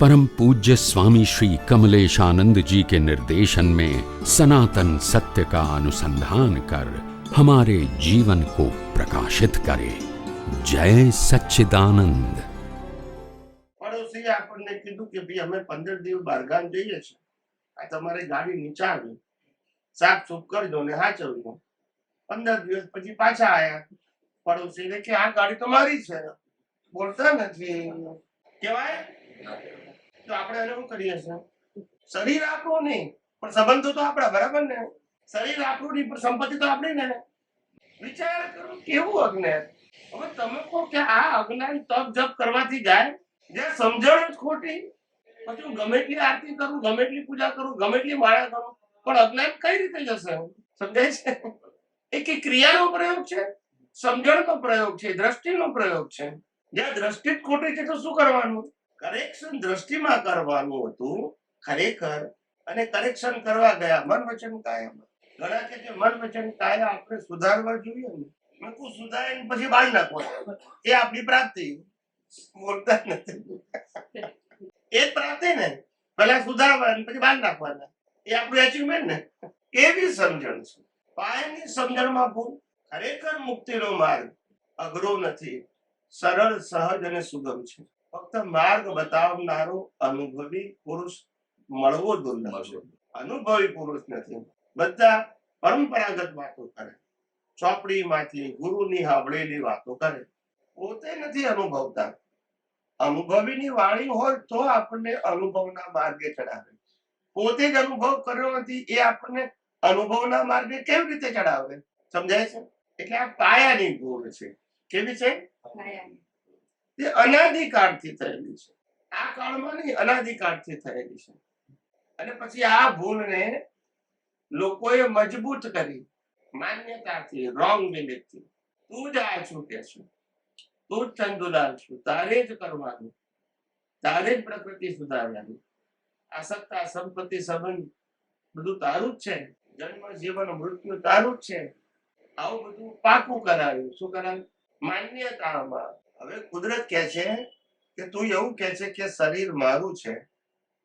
परम पूज्य स्वामी श्री कमलेश आनंद जी के निर्देशन में सनातन सत्य का अनुसंधान कर हमारे जीवन को प्रकाशित करे जय सच्चिदानंद પડોશીએ આપણને કીધું કે ભાઈ અમે પંદર દિવસ બહારગામ જઈએ છીએ આ તમારે ગાડી નીચે આવી સાફ સૂફ કરજો ને હાચવજો પંદર દિવસ પછી પાછા આયા પડોશીને કે આ ગાડી તો મારી છે બોલતા નથી કેવાય તો આપણે એને શું કરીએ છીએ? શરીર આપણું નહીં, પણ સંબંધો તો આપણા, બરાબર ને? શરીર આપણું નહીં પણ સંપત્તિ તો આપણી ને? વિચાર કરો, કેવું અજ્ઞાન? હવે તમે કહો કે આ અજ્ઞાન તપ જપ કરવાથી જાય જ્યાં સમજણ જ ખોટી. પછી હું ગમે એટલી આરતી કરું, ગમે એટલી પૂજા કરું, ગમે એટલી માળા કરું, પણ અજ્ઞાન કઈ રીતે જશે? સમજાય છે? એ કે ક્રિયાનો પ્રયોગ છે, સમજણનો પ્રયોગ છે, દ્રષ્ટિનો પ્રયોગ છે. જ્યાં દ્રષ્ટિ ખોટી છે તો શું કરવાનું? કરેક્શન દ્રષ્ટિમાં કરવાનું હતું, ખરેખર, અને કરેક્શન કરવા ગયા. મન વચન કાયમ. ઘણા કે મન વચન કાયા આપણે સુધારવા જોઈએ ને. મેં કહું, સુધારીને પછી બાળ નાખો. એ આપણી પ્રાપ્તિ. બોલતા નથી. એ પ્રાપ્તિ ને. પેલા સુધારવા પછી બાળ નાખવાના. એ આપણું એચિવમેન્ટ ને. એવી સમજણ છે. પાયાની સમજણમાં ભૂલ. ખરેખર મુક્તિનો માર્ગ અઘરો નથી. સરળ, સહજ અને સુગમ છે. ફક્ત માર્ગ બતાવનારો અનુભવી પુરુષ મળવો દુર્લભ છે. અનુભવી પુરુષ નથી. બધા પરંપરાગત વાતો કરે. ચોપડીમાંથી ગુરુની હાવળેલી વાતો કરે. પોતે નથી અનુભવતા. અનુભવીની વાણી હોય તો આપણને અનુભવના માર્ગે ચડાવે. પોતે જ અનુભવ કર્યો નથી એ આપણને અનુભવના માર્ગે કેવી રીતે ચડાવે? સમજાય છે? એટલે આ પાયાની ભૂલ છે. કેવી છે? તે અનાદિકાળથી થયેલી છે. આ કાળમાં નહીં, અનાદિકાળથી થયેલી છે. અને પછી આ ભૂલને લોકોએ મજબૂત કરી. માન્યતાથી રોંગ બિલીફથી તું જ આ છું કે છું. તું જ ચંદુલાલ છું. તારે જ કરવાનું. તારે જ પ્રકૃતિ સુધારવાની. આ સત્તા, સંપત્તિ, સંબંધ બધું તારું જ છે. જન્મ, જીવન, મૃત્યુ તારું જ છે. આવું બધું પાકું કરાવ્યું શું કરાવ્યું માન્યતામાં. હવે કુદરત કહે છે કે તું એવું કહે છે કે શરીર મારું છે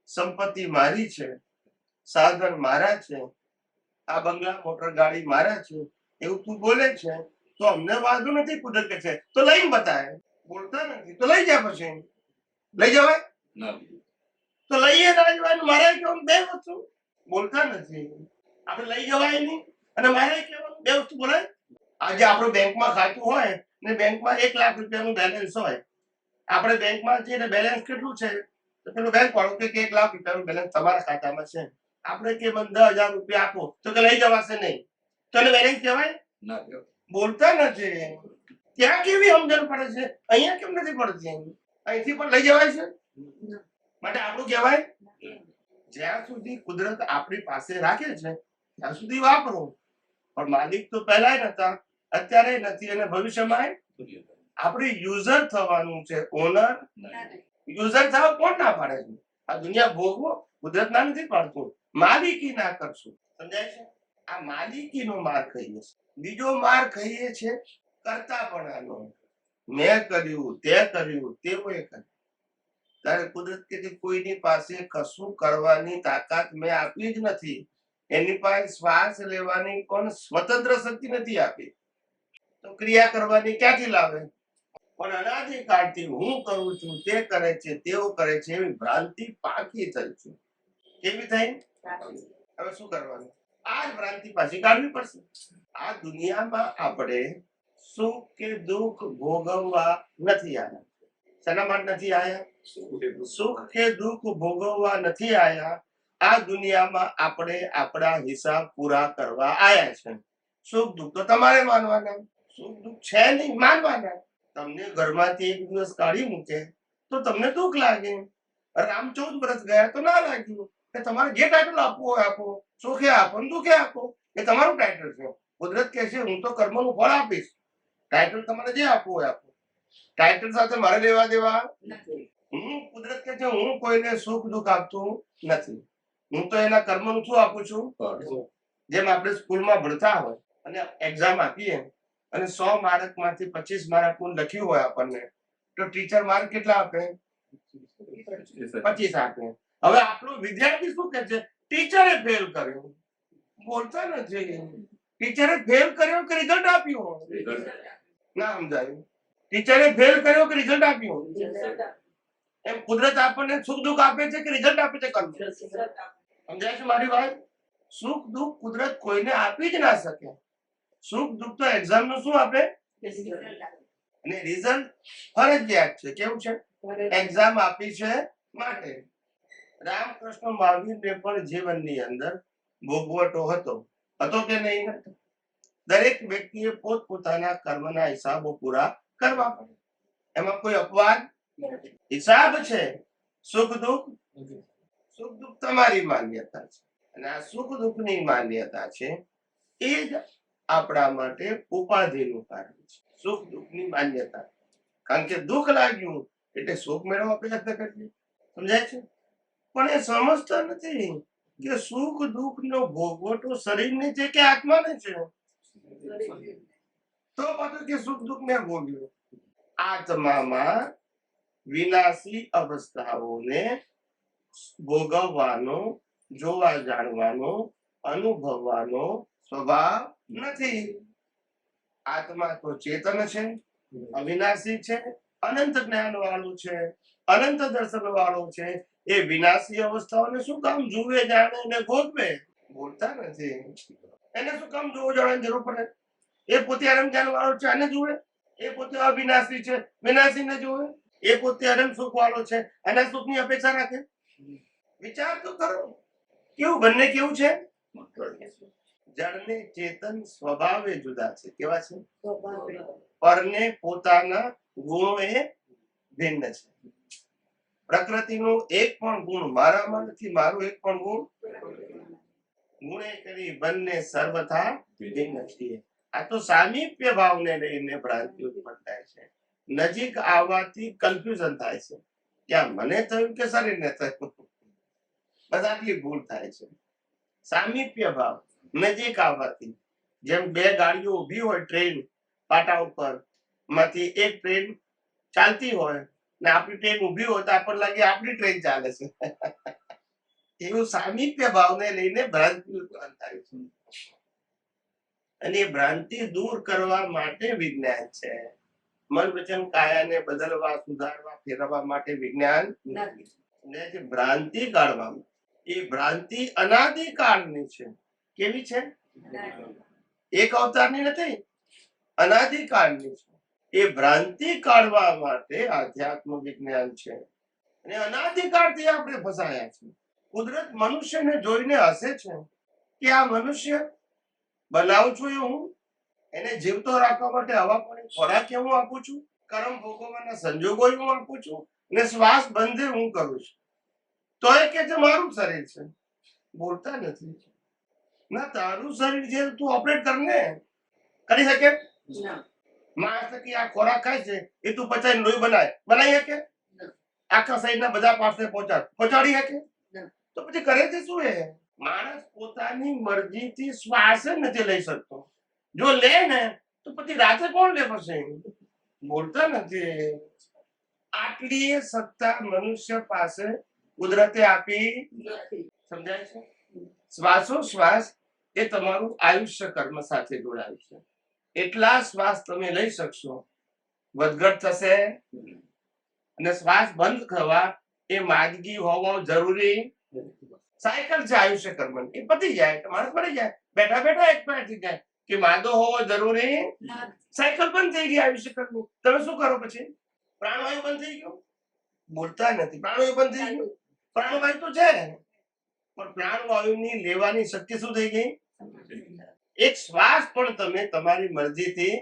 સંપત્તિ મારી છે સાધન મારા છે આ બંગલા મોટર ગાડી મારા છે એવું તું બોલે છે તો અમને વાંધો નથી કુદરત કે છે. તો લઈને બતાવે બોલતા નથી. તો લઈ જાય પછી. લઈ જવાય? તો લઈએ નાજવાન મારે કેવું? બે વસ્તુ. બોલતા નથી. આપણે લઈ જવાય નહીં. અને મારે કેવું બે વસ્તુ બોલાય. આજે આપણું બેંકમાં ખાતું હોય ને બેંકમાં એક લાખ રૂપિયાનું બેલેન્સ હોય. આપણે બેંકમાં જઈને બેલેન્સ કેટલું છે? તો પેલું બેંક વાળું કે એક લાખ રૂપિયાનું બેલેન્સ તમારા ખાતામાં છે. આપણે કે મને દસ હજાર રૂપિયા આપો. તો કે લઈ જવાશે નહીં. તો એને બેલેન્સ કહેવાય. બોલતા નથી. ત્યાં કેવી સમજણ પડે છે? અહીંયા કેમ નથી પડતી? અહીંથી પણ લઈ જવાય છે? માટે આપણું કહેવાય? જ્યાં સુધી કુદરત આપણી પાસે રાખે છે ત્યાં સુધી વાપરો. પણ માલિક તો પહેલા નતા. અત્યારે નથી અને ભવિષ્યમાં આપણે યુઝર થવાનું છે ઓનર યુઝર થવા કોણ ના પાડે છે? આ દુનિયા ભોગવો કુદરત ના નથી પાડતું. માલિકી ના કરશું. સમજાય છે? આ માલિકીનો માર કહીએ છે. બીજો માર કહીએ છે કરતાપણાનો. મેં કર્યું તે કર્યું તેઓએ કર્યું. ત્યારે કુદરત કે કોઈની પાસે કશું કરવાની તાકાત મેં આપી જ નથી. એની પાસે શ્વાસ લેવાની કોણ સ્વતંત્ર શક્તિ નથી આપી. તો ક્રિયા કરવાની ક્યાંથી લાવે? પણ અનાદિકાળથી હું કરું છું તે કરે છે તેઓ કરે છે એવી ભ્રાંતિ પાકી થઈ છે. કેવી થઈ? હવે શું કરવાનું? આ જ ભ્રાંતિ પાછી કાઢવી પડશે. આ દુનિયામાં આપણે સુખ કે દુઃખ ભોગવવા નથી આવ્યા શેના માટે નથી આવ્યા સુખ કે દુઃખ ભોગવવા નથી આયા. આ દુનિયામાં આપણે આપણા હિસાબ પૂરા કરવા આયા છે. સુખ દુઃખ તો તમારે માનવાના. સુખ દુઃખ છે નહીં માનવાના. તમને ઘરમાંથી એક દિવસ કાઢી મૂકે તો તમને દુઃખ લાગે. રામ ચૌદ વર્ષ ગયા તો ના લાગ્યું કે તમારે જે ટાઇટલ આપવું હોય આપો સુખે આપો ને દુઃખે આપો એ તમારું ટાઇટલ છે. કુદરત કહે છે હું તો કર્મનું ફળ આપીશ. ટાઇટલ તમારે જે આપવું હોય આપો. ટાઇટલ સાથે મારે લેવા દેવા હું કુદરત કે છે હું કોઈને સુખ દુઃખ આપતું નથી. હું તો એના કર્મનું શું આપું છું? જેમ આપણે સ્કૂલમાં ભણતા હોય અને એક્ઝામ આપીએ અને સો માર્કમાંથી પચીસ માર્ક લખ્યું હોય આપણને, તો ટીચર માર્ક કેટલા આપે? પચીસ આપે. હવે આપણું વિદ્યાર્થી શું કે છે? ટીચરે ફેલ કર્યો. બોલતા નથી. ટીચરે ફેલ કર્યો કે રિઝલ્ટ આપ્યું ના સમજાયું. ટીચરે ફેલ કર્યો કે રિઝલ્ટ આપ્યું એમ કુદરત આપણને સુખ દુઃખ આપે છે કે રિઝલ્ટ આપે છે સમજાય છે મારી વાત? સુખ દુઃખ કુદરત કોઈને આપી જ ના શકે. સુખ દુઃખ તો એક્ઝામનું શું આપે? અને રીઝન ફરજિયાત છે. કેવું છે? એક્ઝામ આપી છે માટે. રામકૃષ્ણ મહાવીરને પણ જીવનની અંદર ભોગવટો હતો. હતો કે નહીં? દરેક વ્યક્તિએ પોતપોતાના કર્મના હિસાબો પૂરા કરવા પડે. એમાં કોઈ અપવાદ હિસાબ છે. સુખ દુઃખ? સુખ દુઃખ તમારી માન્યતા છે. અને આ સુખ દુઃખની માન્યતા છે એ જ આપણા માટે ઉપાધિનું કારણ છે. સુખ દુઃખની માન્યતા. કારણ કે દુઃખ લાગ્યું એટલે સુખ મેળવવા પ્રયત્ન કરીએ. સમજાય છે? પણ એ સમજતા નથી કે સુખ દુઃખ નો ભોગવટો શરીરને છે કે આત્માને છે? તો પાછું કે સુખ દુઃખ ને ભોગ્યું. આત્મામાં વિનાશી અવસ્થાઓને ભોગવવાનો, જોવા જાણવાનો, અનુભવવાનો સ્વભાવ નથી. આત્મા તો ચેતન છે, અવિનાશી છે, અનંત જ્ઞાન વાળું છે, અનંત દર્શન વાળું છે. એ વિનાશી અવસ્થાઓને શું કામ જુએ, જાણે અને ભોગવે બોલતા નથી. એને શું કામ જોવું જાણવાની જરૂર પડે? એ પોતે અનંત જ્ઞાન વાળો છે, આને જુએ? એ પોતે અવિનાશી છે વિનાશી ને જુએ? એ પોતે અનંત સુખ વાળો છે એના સુખની અપેક્ષા રાખે? વિચાર તો કરો. કેવું, બંને કેવું છે? જળને ચેતન સ્વભાવે જુદા છે. કેવા છે? પરને પોતાના ગુણો એ ભિન્ન છે. પ્રકૃતિનો એક પણ ગુણ મારામાં નથી મારો એક પણ ગુણ? ગુણે કરી બંને સર્વથા ભિન્ન છીએ. આ તો સામીપ્ય ભાવને લઈને ભ્રાંતિ ઉત્પન્ન થાય છે. નજીક આવવાથી કન્ફ્યુઝન થાય છે. ત્યાં મને થયું કે શરીરને થયું? બસ આટલી ભૂલ થાય છે. સામીપ્ય ભાવ. નજીક આવવાથી. જેમ બે ગાડીઓ ઊભી હોય ટ્રેન પાટા ઉપરમાંથી એક ટ્રેન ચાલતી હોય ને આપણી ટ્રેન ઊભી હોય તો આપણને લાગે આપણી ટ્રેન ચાલે છે. એવું સામીપ્ય ભાવને લઈને ભ્રાંતિ ઉત્પન્ન થાય છે. અને એ ભ્રાંતિ દૂર કરવા માટે વિજ્ઞાન છે. મન વચન કાયાને બદલવા, સુધારવા, ફેરવવા માટે વિજ્ઞાન ને ભ્રાંતિ કાઢવામાં, એ ભ્રાંતિ અનાદિકાળની છે. કેવી છે? એક અવતારની નથી અનાદિકાળની છે. એ ભ્રાંતિ કાઢવા માટે આધ્યાત્મ વિજ્ઞાન છે. અને અનાદિકાળથી આપણે ફસાયા છે કુદરત મનુષ્યને જોઈને હસે છે કે આ મનુષ્ય બનાવું છું એ હું? એને જીવતો રાખવા માટે હવા પાણી ખોરાક હું આપું છું? કર્મ ભોગવવાના સંજોગો હું આપું છું? અને શ્વાસ બંધે હું કરું છું? તો એ કે છે મારું શરીર છે. બોલતા નથી. ના તારું શરીર છે તું ઓપરેટ કરને. કરી શકે? માણસ કે આ ખોરાક ખાય છે એ તું પચાવી લોહી બનાય. બનાવી શકે? આખા શરીરના બધા પાસે પહોંચાડ. પહોંચાડી શકે? તો પછી કરે છે શું એ? માણસ પોતાની મરજીથી શ્વાસ નથી લઈ શકતો. જો લે ને તો પછી રાતે કોણ લે પછી? બોલતા નથી. આટલી સત્તા મનુષ્ય પાસે કુદરતે આપી સમજાય છે? શ્વાસો શ્વાસ એ તમારું આયુષ્ય કર્મ સાથે જોડાયું છે. એટલા શ્વાસ તમે લઈ શકશો. વધઘટ થશે અને શ્વાસ બંધ થવા એ માદગી હોવો જરૂરી. સાયકલ છે આયુષ્ય કર્મ એ પતી જાય તમારે પડી જાય. બેઠા બેઠા એક્સપાયર થઈ જાય કે માંદો હોવો જરૂરી. સાયકલ બંધ થઈ ગઈ આયુષ્ય કર્મ તમે શું કરો પછી? પ્રાણવાયુ બંધ થઈ ગયો? બોલતા નથી. પ્રાણવાયુ બંધ થઈ ગયું? પ્રાણવાયુ તો છે. પણ પ્રાણવાયુની લેવાની શક્તિ શું થઈ ગઈ? એક શ્વાસ પણ તમે તમારી મરજીથી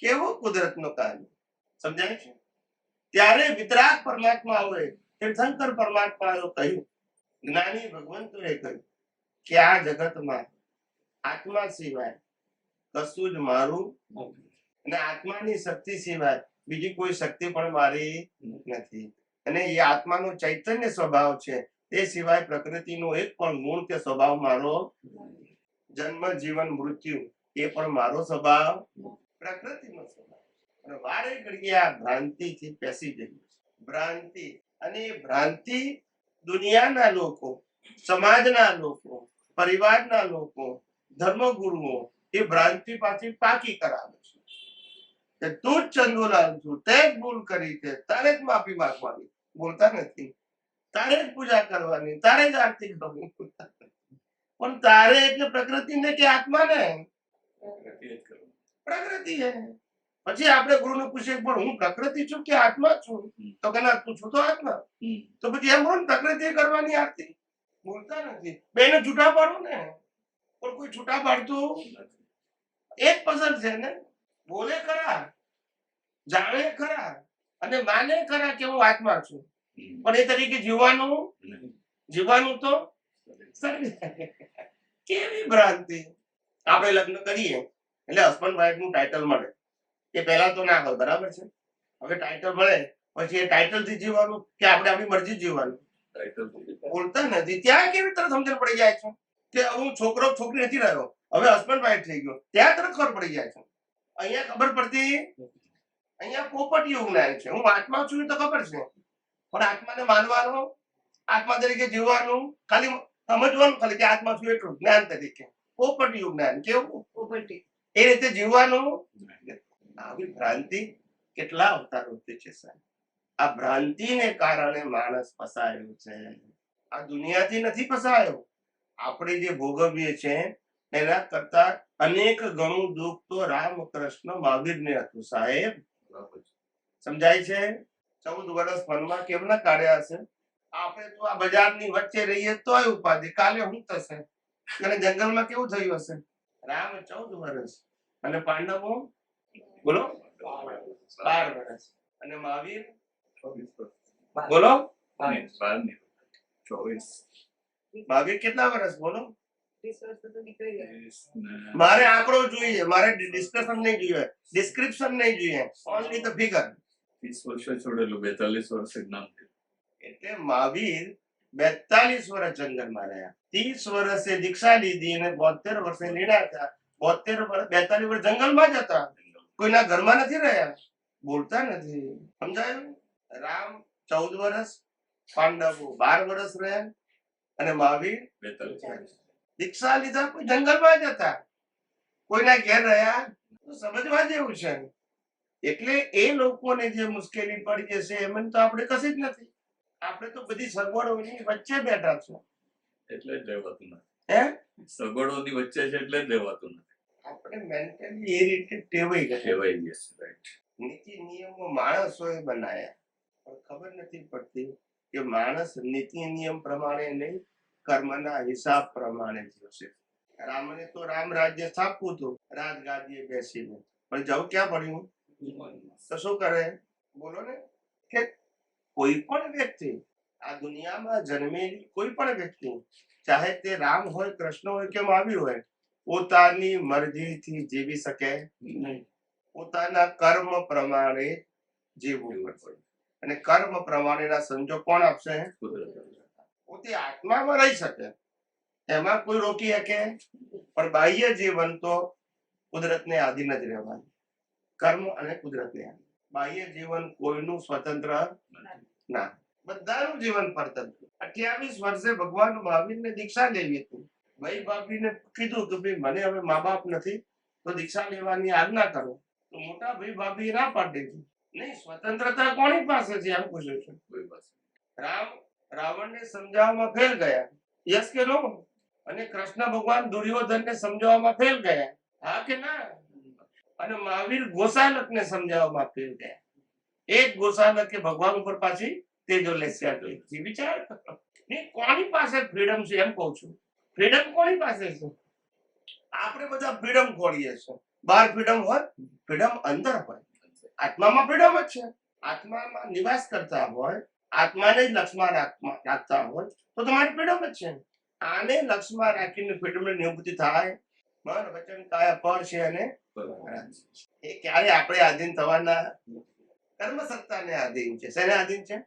કેવો કુદરતનો કાર્ય? સમજાય છે? ત્યારે વિતરાગ પરમાત્મા આવે તીર્થંકર પરમાત્માએ કહ્યું. જ્ઞાની ભગવંતોએ કહ્યું કે આ જગતમાં આત્મા સિવાય કશું જ મારું અને આત્માની શક્તિ સિવાય બીજી કોઈ શક્તિ પણ મારી નથી. અને એ આત્માનો ચૈતન્ય સ્વભાવ છે. તે સિવાય પ્રકૃતિનો એક પણ ગુણ કે સ્વભાવ મારો જન્મ જીવન મૃત્યુ, એ પણ મારો સ્વભાવ, પ્રકૃતિનો સ્વભાવ. વારે ઘડીએ આ ભ્રાંતિથી પેસી જઈએ ભ્રાંતિ, અને એ ભ્રાંતિ દુનિયાના લોકો, સમાજના લોકો, પરિવારના લોકો, ધર્મગુરુઓ, એ ભ્રાંતિ પાછી પાકી કરાવે છે. તું જ ચંદુલાલ છું, તે જ ભૂલ કરી છે, તારે જ માફી માંગવાની. બોલતા નથી. તારે જ પૂજા કરવાની તારે જ આરતી કરવાની. પણ તારે એટલે પ્રકૃતિને કે આત્માને પ્રકૃતિ હે પછી આપણે ગુરુને પૂછીએ પણ હું પ્રકૃતિ છું કે આત્મા છું? તો કે ના તું છું તો આત્મા. તો પછી એમ બોલ પ્રકૃતિ કરવાની આરતી. બોલતા નથી. બેને છૂટા પાડો ને. પણ કોઈ છૂટા પાડતું એક પસંદ છે ને. બોલે ખરા જાણે ખરા અને માને ખરા કે હું આત્મા છું. પણ એ તરીકે જીવવાનું જીવવાનું તો કેવી ભ્રાંતિ? આપણે લગ્ન કરીએ એટલે હસબન્ડ વાઈફનું ટાઇટલ મળે. એ પહેલા તો ના હોય બરાબર છે? હવે ટાઇટલ મળે પછી એ ટાઇટલથી જીવવાનું કે આપણે આપણી મરજી જીવવાનું? બોલતા નથી. ત્યાં કેવી તરત સમજણ પડી જાય છે? કે હું છોકરો છોકરી નથી રહ્યો. હવે હસબન્ડ વાઈફ થઈ ગયો. ત્યાં તરત ખબર પડી જાય છે. અહીંયા ખબર પડતી? અહીંયા પોપટ યુગ જ્ઞાન છે. હું આત્મા છું તો ખબર છે. પણ આત્માને માનવાનો આત્મા તરીકે જીવવાનું ખાલી સમજવાનું ખાલી કે આત્મા શું એટલું જ્ઞાન તરીકે. પોપટીયું જ્ઞાન કેવું? પોપટી. એ રીતે જીવવાનું. આવી ભ્રાંતિ કેટલા અવતારોથી છે સાહેબ? આ ભ્રાંતિને કારણે માણસ ફસાયો છે. આ દુનિયાથી નથી ફસાયો. આપણે જે ભોગવીએ છે એના કરતા અનેક ગણું દુઃખ તો રામકૃષ્ણ મહાવીરને હતું સાહેબ. સમજાય છે? ચૌદ વર્ષ વનમાં કેમ ના કાઢ્યા હશે? આપણે તો આ બજારની વચ્ચે રહીએ તોય ઉપાધિ. કાલે હું થશે? અને જંગલમાં કેવું થયું હશે? રામ ચૌદ વર્ષ. અને પાંડવો? બોલો? બાર વર્ષ. અને મહાવીર? બોલો? મહાવીર કેટલા વર્ષ? બોલો. મારે આંકડો જોઈએ. મારે ડિસ્કશન નહીં જોઈએ. ડિસ્ક્રિપ્શન નહીં જોઈએ. Only the figure. ત્રીસ વર્ષ છોડેલું બેતાલીસ વર્ષે જ્ઞાન એટલે મહાવીર બેતાલીસ વર્ષ જંગલમાં રહ્યા. ત્રીસ વર્ષે દીક્ષા લીધી અને બોતેર વર્ષે લીડા હતા. બોતેર વર્ષ બેતાલીસ વર્ષ જંગલમાં જ હતા. કોઈના ઘરમાં નથી રહ્યા? બોલતા નથી. સમજાયું? રામ ચૌદ વર્ષ પાંડવો બાર વર્ષ રહ્યા અને મહાવીર બેતાલીસ દીક્ષા લીધા કોઈ જંગલમાં જ હતા. કોઈના ઘેર રહ્યા? સમજવા જેવું છે. એટલે એ લોકોને જે મુશ્કેલી પડી જશે એમને તો આપણે કશી જ નથી. આપણે તો બધી સગવડોની વચ્ચે બેઠા છો. એટલે જ રહેવાતું નથી. હે? સગવડોની વચ્ચે છે એટલે જ રહેવાતું નથી. આપણે મેન્ટલી એ રીતે ટેવાઈ ગયા. કહેવાય yes, રાઈટ નીતિ નિયમો માણસોએ બનાવ્યા પણ ખબર નથી પડતી કે માણસ નીતિ નિયમ પ્રમાણે નહીં કર્મના હિસાબ પ્રમાણે જીવશે રામને તો રામ રાજ્ય સ્થાપવું હતું. રાજગાદીએ બેસીને. પણ જવું ક્યાં પડ્યું? તો શું કરે બોલો ને. કે કોઈ પણ વ્યક્તિ આ દુનિયામાં જન્મેલી કોઈ પણ વ્યક્તિ, ચાહે તે રામ હોય, કૃષ્ણ હોય કે મહાવીર હોય, પોતાની મરજીથી જીવી શકે નહીં. પોતાના કર્મ પ્રમાણે જીવવું પડશે અને કર્મ પ્રમાણેના સંજોગ કોણ આપશે? પોતે આત્મામાં રહી શકે. એમાં કોઈ રોકી શકે? પણ બાહ્ય જીવન તો કુદરતને આધીન જ રહેવાનું. કર્મ અને કુદરતને આધીન બાહ્ય જીવન કોઈનું સ્વતંત્ર ના. બધાનું જીવન પરતંત્ર. અઠ્યાવીસ વર્ષે ભગવાન મહાવીરને દીક્ષા લેવી હતી. ભાઈ ભાભીને કીધું કે ભાઈ મને હવે મા બાપ નથી તો દીક્ષા લેવાની આજ્ઞા કરો. તો મોટા ભાઈ ભાભી ના પાડી દીધું. નહીં સ્વતંત્રતા કોની પાસે છે એમ પૂછ્યું છે? કોઈ પાસે. રામ રાવણને સમજાવવામાં ફેલ ગયા. યસ કે નો? અને કૃષ્ણ ભગવાન દુર્યોધનને સમજાવવામાં ફેલ ગયા. હા કે ના? અને મહાવીર ગોસાલકને સમજાવવામાં આપ્યું ગયા એક ગોસાલકે ભગવાન ઉપર પાછી તેજો લેસ્યા કરી. વિચાર. કોની પાસે ફ્રીડમ છે એમ કહું છું. ફ્રીડમ કોની પાસે છે? આપણે બધા ફ્રીડમ ખોડીએ છીએ. બહાર ફ્રીડમ હોય ફ્રીડમ અંદર હોય. આત્મામાં ફ્રીડમ જ છે. આત્મામાં નિવાસ કરતા હોય, આત્માને જ લક્ષમાં રાખતા હોય, તો તમારી ફ્રીડમ જ છે. આને લક્ષમાં રાખીને ફ્રીડમ નિવૃત્તિ થાય મન વચન કાયા પર છે અને એ ક્યારે આપણે આધીન થવાના? કર્મ સત્તાને આધીન છે. શેને આધીન છે?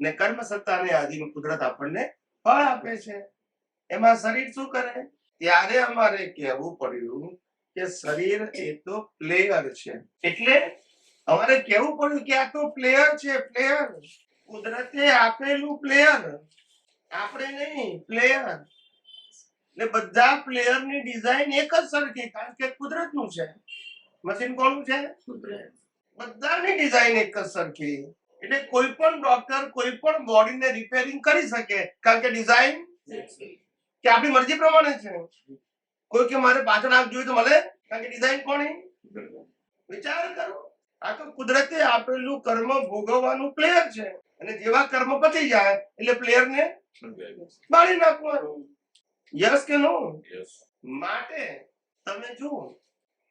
ને કર્મ સત્તાને આધીન કુદરત આપણને ફળ આપે છે. એમાં શરીર શું કરે? ત્યારે અમારે કહેવું પડ્યું કે શરીર એ તો પ્લેયર છે. એટલે અમારે કહેવું પડ્યું કે આ તો પ્લેયર છે પ્લેયર. કુદરતે આપેલું પ્લેયર. આપણે નહીં પ્લેયર. એટલે બધા પ્લેયરની ડિઝાઇન એક જ સરખી કારણ કે કુદરતનું છે. મશીન કોનું છે? બધાની ડિઝાઇન એક જ સરખી. એટલે કોઈ પણ ડોક્ટર કોઈ પણ બોડીને રિપેરિંગ કરી શકે કારણ કે ડિઝાઇન કે આપણી મરજી પ્રમાણે છે. કોઈ કે મારે પાછળ આંખ જોઈએ તો મળે કારણ કે ડિઝાઇન કોની? વિચાર કરો. આ તો કુદરતે આપેલું કર્મ ભોગવવાનું પ્લેયર છે. અને જેવા કર્મ પતી જાય એટલે પ્લેયર ને બાળી નાખવાનું. યસ કે નો માટે તમે જુઓ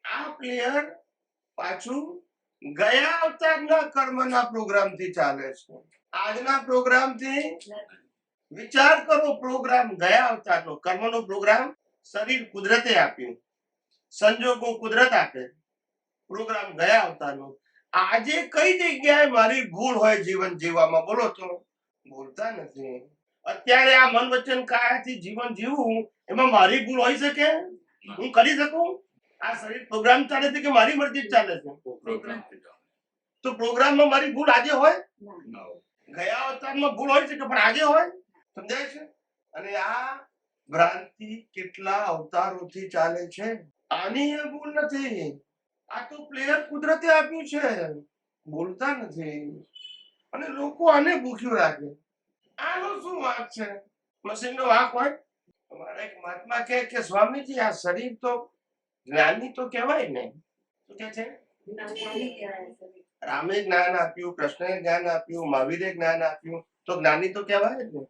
આ પ્લેયર પાછું ગયા અવતારના કર્મના પ્રોગ્રામથી ચાલે છે. આજના પ્રોગ્રામથી વિચાર કરો પ્રોગ્રામ ગયા અવતારનો કર્મનો પ્રોગ્રામ શરીર કુદરતે આપ્યું. સંજોગો કુદરત આપે. પ્રોગ્રામ ગયા અવતારનો. આજે કઈ જગ્યાએ મારી ભૂલ હોય જીવન જીવવામાં? બોલો તો. બોલતા નથી. અત્યારે આ મન વચન કાયાથી જીવન જીવવું એમાં મારી ભૂલ હોઈ શકે? હું કરી શકું? આ શરીર પ્રોગ્રામ ચાલે છે કે મારી મરજી જ ચાલે છે? તો પ્રોગ્રામમાં મારી ભૂલ આજે હોય? ગયા અવતારમાં ભૂલ હોય છે કે પણ આજે હોય? સમજાય છે? અને આ ભ્રાંતિ કેટલા અવતારોથી ચાલે છે? આની એ ભૂલ નથી. આ તો પ્લેયર કુદરતે આપ્યું છે. બોલતા નથી. અને લોકો આને ભૂખ્યું રાખે. આનો શું વાંક છે? મશીનનો વાંક હોય? અમારા એક મહાત્મા કહે કે સ્વામીજી આ શરીર તો જ્ઞાની તો કહેવાય ને. શું કે છે? રામે જ્ઞાન આપ્યું કૃષ્ણએ જ્ઞાન આપ્યું મહાવીરે જ્ઞાન આપ્યું તો જ્ઞાની તો કહેવાય જ ને.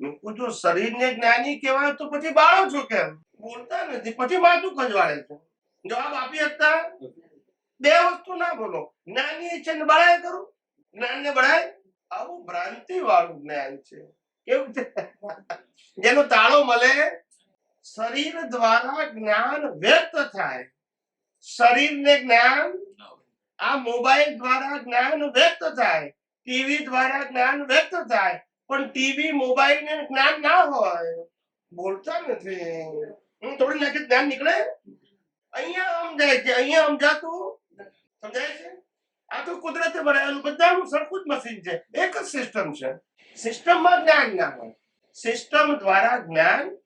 મેં કીધું જો શરીરને જ્ઞાની કહેવાય તો પછી બાળો છો કેમ? બોલતા નથી પછી માથું ખંજવાળે છે. જવાબ આપી શકતા? બે વસ્તુ ના બોલો. જ્ઞાની છે ને બળાય કરું? જ્ઞાન ને બળાય આવું ભ્રાંતિ વાળું જ્ઞાન છે. કેવું છે? જેનો તાળો મળે, શરીર દ્વારા જ્ઞાન વ્યક્ત થાય. શરીરને જ્ઞાન આ મોબાઈલ દ્વારા જ્ઞાન વ્યક્ત થાય. ટીવી દ્વારા જ્ઞાન વ્યક્ત થાય. પણ ટીવી મોબાઈલ ને જ્ઞાન ના હોય. બોલતા નથી. હું થોડી નાખે જ્ઞાન નીકળે. અહીંયા સમજાય છે, અહીંયા સમજાતું. સમજાય છે? આ તો કુદરતે બનાવેલું બધાનું સરખું જ મશીન છે. એક જ સિસ્ટમ છે. સિસ્ટમમાં જ્ઞાન ના હોય. સિસ્ટમ દ્વારા જ્ઞાન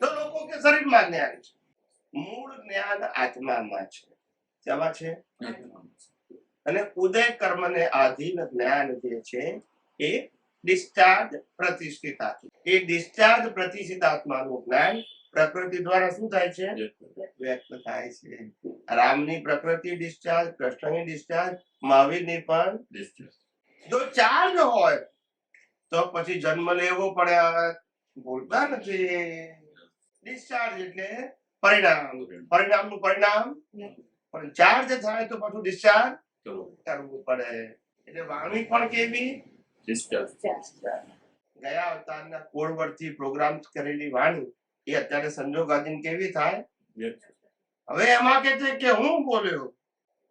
તો લોકો કે શરીરમાં જ્ઞાન છે. મૂળ જ્ઞાન આત્મામાં છે. કેવા છે? અને ઉદય કર્મને આધીન જ્ઞાન જે છે એ ડિસ્ચાર્જ પ્રતિષ્ઠિત આત્મા. એ ડિસ્ચાર્જ પ્રતિષ્ઠિત આત્માનું જ્ઞાન પ્રકૃતિ દ્વારા શું થાય છે? વ્યક્ત થાય. છે. રામની પ્રકૃતિ ડિસ્ચાર્જ કૃષ્ણની ડિસ્ચાર્જ મહાવીરની પણ જો ચાર્જ હોય તો પછી જન્મ લેવો પડે ભૂલતા નથી. ડિસ્ચાર્જ એટલે પરિણામ. પરિણામનું પરિણામ પણ ચાર્જ થાય તો પાછું ડિસ્ચાર્જ કરવું પડે. એટલે વાણી પણ કેવી? ગયા અવતારના કોડ પરથી પ્રોગ્રામ કરેલી વાણી એ અત્યારે સંજોગાધીન કેવી થાય? હવે એમાં કે છે કે હું બોલ્યો?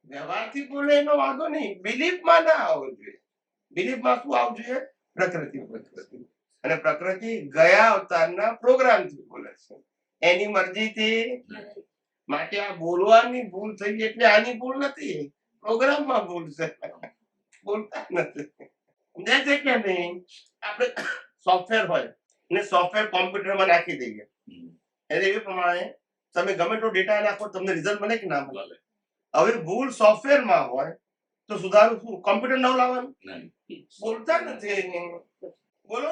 વ્યવહારથી બોલે એનો વાંધો નહીં. બિલીફમાં ના આવવું જોઈએ. બિલીફમાં શું આવવું જોઈએ? પ્રકૃતિ પ્રકૃતિ. અને પ્રકૃતિ ગયા અવતારના પ્રોગ્રામથી બોલે છે. એની મરજીથી માટે આ બોલવાની ભૂલ થઈ એટલે આની ભૂલ નથી. પ્રોગ્રામમાં ભૂલ છે. બોલતા નથી. સમજાય છે કે નહીં? આપણે સોફ્ટવેર હોય. ને સોફ્ટવેર કોમ્પ્યુટરમાં નાખી દઈએ. એટલે એ પ્રમાણે તમે ગમે તો ડેટા નાખો તમને રિઝલ્ટ મળે કે ના મળે હવે ભૂલ સોફ્ટવેરમાં હોય તો સુધારું શું? કોમ્પ્યુટર નવ લાવવાનું? બોલતા નથી બોલો.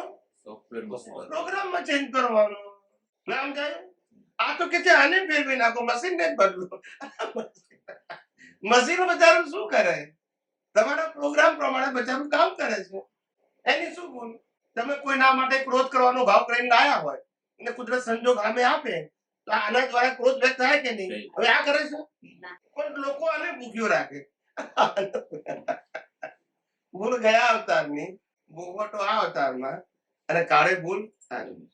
પ્રોગ્રામમાં ચેન્જ કરવાનું. નામ જાય આ તો કે છે આને ફેરવી નાખો મશીન ને જ બદલો. મશીન બચારું શું કરે? તમારા પ્રોગ્રામ પ્રમાણે બચારું કામ કરે છે. એની શું ભૂલ? તમે કોઈના માટે ક્રોધ કરવાનો ભાવ કરીને આવ્યા હોય અને કુદરત સંજોગ સામે આપે તો આના દ્વારા ક્રોધ વ્યક્ત થાય કે નહીં? હવે આ કરે છે? પણ લોકો આને ભૂખ્યો રાખે. ભૂલ ગયા અવતારની ભોગવટો આ અવતારમાં અને કાળે ભૂલ આની